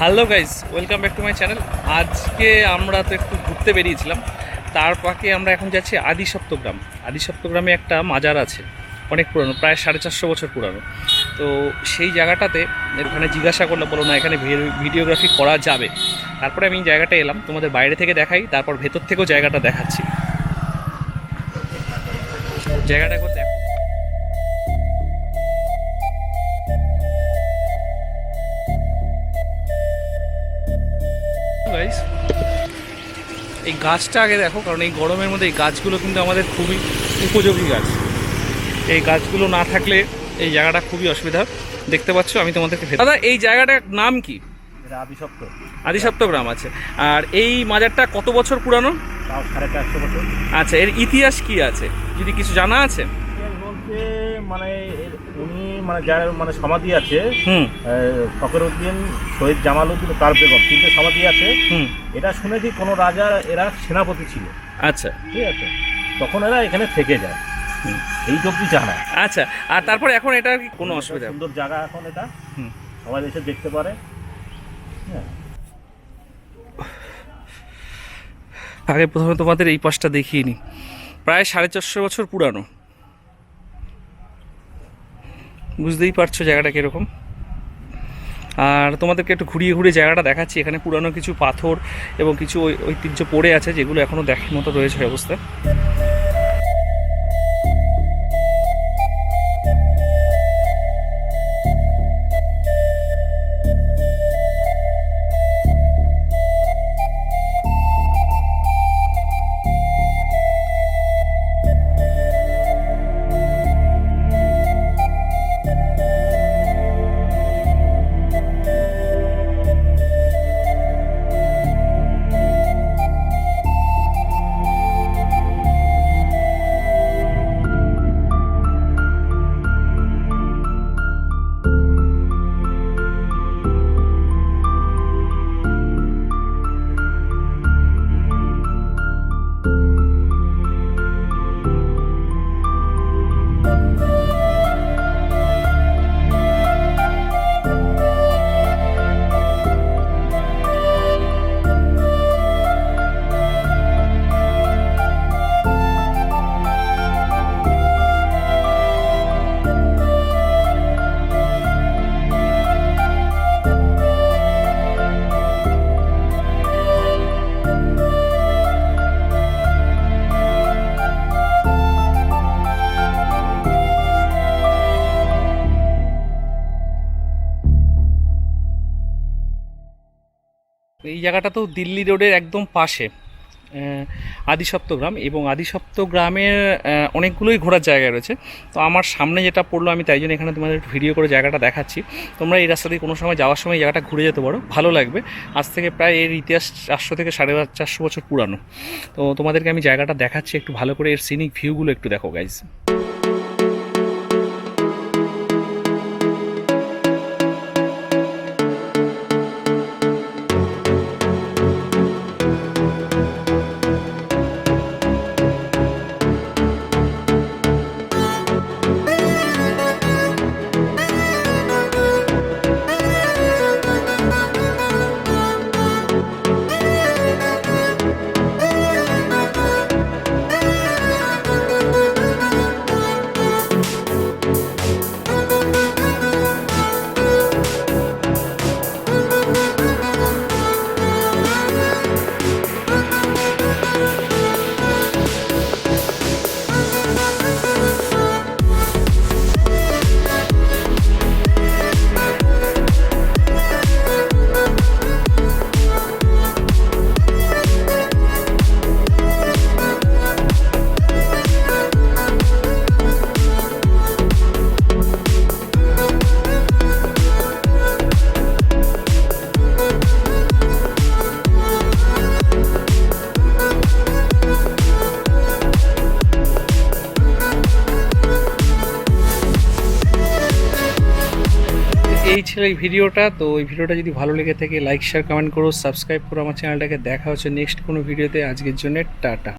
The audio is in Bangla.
Hello guys welcome back to my channel আজকে আমরা তো একটু ঘুরতে বেরিয়েছিলাম। তার পাকে আমরা এখন যাচ্ছি আদি সপ্তগ্রাম আদি সপ্তগ্রামে একটা মাজার আছে, অনেক পুরনো, প্রায় সাড়ে চারশো বছর পুরানো। তো সেই জায়গাটাতে ওখানে জিজ্ঞাসা করলে, বলো না এখানে ভিডিওগ্রাফি করা যাবে? তারপরে আমি জায়গাটা এলাম, তোমাদের বাইরে থেকে দেখাই, তারপর ভেতর থেকেও জায়গাটা দেখাচ্ছি। জায়গাটা গাইস এই গাছটা আগে দেখো, কারণ এই গরমের মধ্যে এই গাছগুলো কিন্তু আমাদের খুবই উপযোগী গাছ। এই গাছগুলো না থাকলে এই জায়গাটা খুবই অসুবিধা। দেখতে পাচ্ছ, আমি তোমাদেরকে দাদা, এই জায়গাটার নাম কি? আদিসপ্ত গ্রাম আছে। আর এই মাজারটা কত বছর পুরানো? আচ্ছা এর ইতিহাস কি আছে? যদি কিছু জানা আছে? মানে উনি মানে যার মানে সমাধি আছে হুম। ফকর উদ্দিন শহীদ জামাল উদ্দিন তার বেগম তিনটে সমাধি আছে। হুম। এটা শুনেছি কোনো রাজা এরা সেনাপতি ছিল। আচ্ছা। ঠিক আছে? তখন এরা এখানে থেকে যায়। এই অব্দি জানা। আচ্ছা আর তারপরে এখন এটা কি কোনো অসুবিধা? সুন্দর জায়গা এখন এটা। সবাই এসে দেখতে পারে। আগে প্রথমে তোমাদের এই পাশটা দেখিয়ে নিই প্রায় সাড়ে চারশো বছর পুরানো। বুঝতেই পারছ জায়গাটা কীরকম? আর তোমাদেরকে একটু ঘুরিয়ে ঘুরিয়ে জায়গাটা দেখাচ্ছি। এখানে পুরানো কিছু পাথর এবং কিছু ঐতিহ্য পড়ে আছে, যেগুলো এখনও দেখার মতো রয়েছে এই এই জায়গাটা তো দিল্লি রোডের একদম পাশে আহ, আদিসপ্তগ্রাম এবং আদিসপ্তগ্রামের আহ, অনেকগুলোই ঘোরার জায়গা রয়েছে। তো আমার সামনে যেটা পড়ল আমি তাই জন্য এখানে তোমাদের একটু ভিডিও করে জায়গাটা দেখাচ্ছি। তোমরা এই রাস্তা দিয়ে কোনো সময় যাওয়ার সময় জায়গাটা ঘুরে যেতে পারো ভালো লাগবে। আজ থেকে প্রায় এর ইতিহাস চারশো থেকে সাড়ে চারশো বছর পুরানো। তো তোমাদেরকে আমি জায়গাটা দেখাচ্ছি একটু ভালো করে এর সিনিক ভিউগুলো একটু দেখো গাইজ ছিল এই ভিডিওটা। তো এই ভিডিওটা যদি ভালো লেগে থাকে লাইক শেয়ার কমেন্ট করো সাবস্ক্রাইব করো আমার চ্যানেলটাকে। দেখা হচ্ছে নেক্সট কোনো ভিডিওতে। আজকের জন্য টাটা.